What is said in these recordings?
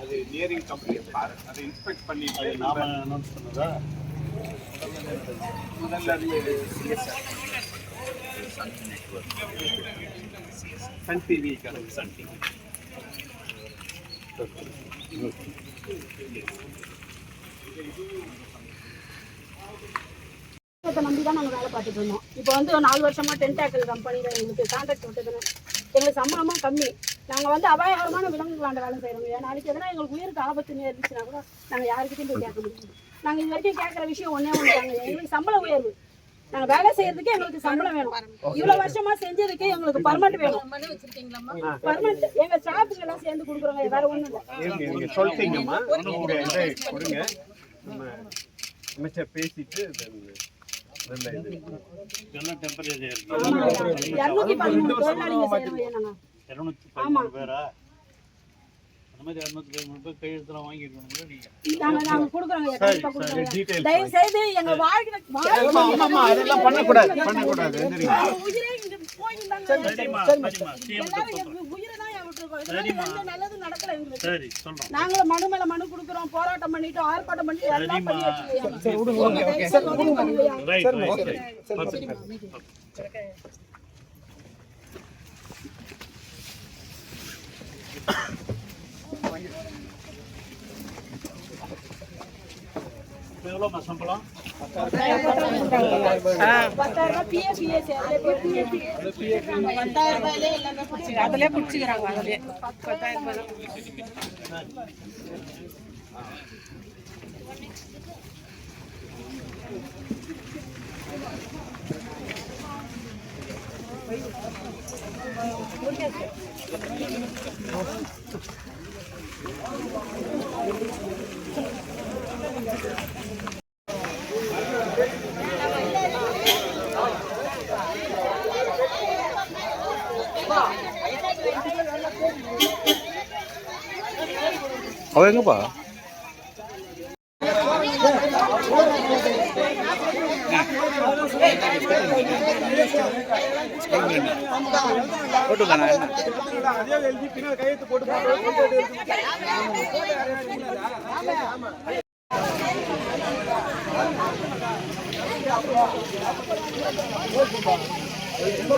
அது nearing company பாரு. அதை இன்ஸ்பெக்ட் பண்ணிட்டு அது நாம அனௌன்ஸ் பண்ணதா? முதல்ல சன் டிவி சன் டிவி நம்பி தான் நாங்கள் வேலை பார்த்துட்டு இருந்தோம். இப்போ வந்து ஒரு நாலு வருஷமா டென்டாக்கல் கம்பெனியில் எங்களுக்கு கான்ட்ராக்ட் விட்டதுன்னு எங்களுக்கு சம்பளமும் கம்மி. நாங்கள் வந்து அபாயகரமான விலங்குகளாண்ட வேலை செய்கிறோம் நாளைக்கு எதனா எங்களுக்கு உயிருக்கு ஆபத்து நேர்ந்துச்சுன்னா கூட நாங்கள் யாருக்கிட்டையும் போய் கேட்க முடியாது. நாங்கள் இது வரைக்கும் கேட்குற விஷயம் ஒன்றே ஒன்று தாங்க. எங்களுக்கு சம்பள உயர்வு. நாங்கள் வேலை செய்யறதுக்கு எங்களுக்கு சம்பளம் வேணும். இவ்வளோ வருஷமா செஞ்சதுக்கு எங்களுக்கு பர்மனெண்ட் வேணும். பர்மனெண்ட் எங்கள் ஸ்டாஃபுங்க எல்லாம் சேர்ந்து கொடுக்குறோங்க. வேற ஒன்றும் அமைச்சர் பேசிட்டு நல்ல டெம்பரேச்சர் இரநூத்தி பதிமூணு நாங்கள் பேரா? அந்த மாதிரி இரநூத்தி பதிமூணு பேர் கையெழுத்துலாம் வாங்கியிருக்கணுங்களா நீங்க. நாங்க நாங்க கொடுக்குறோங்க கண்டிப்பா கொடுக்குறோங்க டீடைல்ஸ் தயவு செய்து எங்க வாழ்க்கை ஆமா ஆமாம்மா அதெல்லாம் பண்ணக்கூடாது பண்ணக்கூடாது உயிரே இங்க போயிருந்தாங்க சரிம்மா சரிம்மா. உயிரை தான் நல்லதும் நடக்கல சரி சொல்றோம். மனு மேல மனு கொடுக்குறோம் போராட்டம் பண்ணிட்டு ஆர்ப்பாட்டம் பண்ணிட்டு எல்லாம் பண்ணி. வச்சிருக்கோம் ரைட் இப்போ எவ்வளோம்மா சம்பளம் பத்தாயிரம் ரூபாய் பிஎஃப் பிஎஸ்சி அதுல பிஎஃப் பத்தாயிரம் ரூபாயிலே எல்லாமே பிடிச்சிக்கிறாங்க அவ எங்கப்பா? அதிலே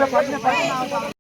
பத்தாயிரம் ரூபாய்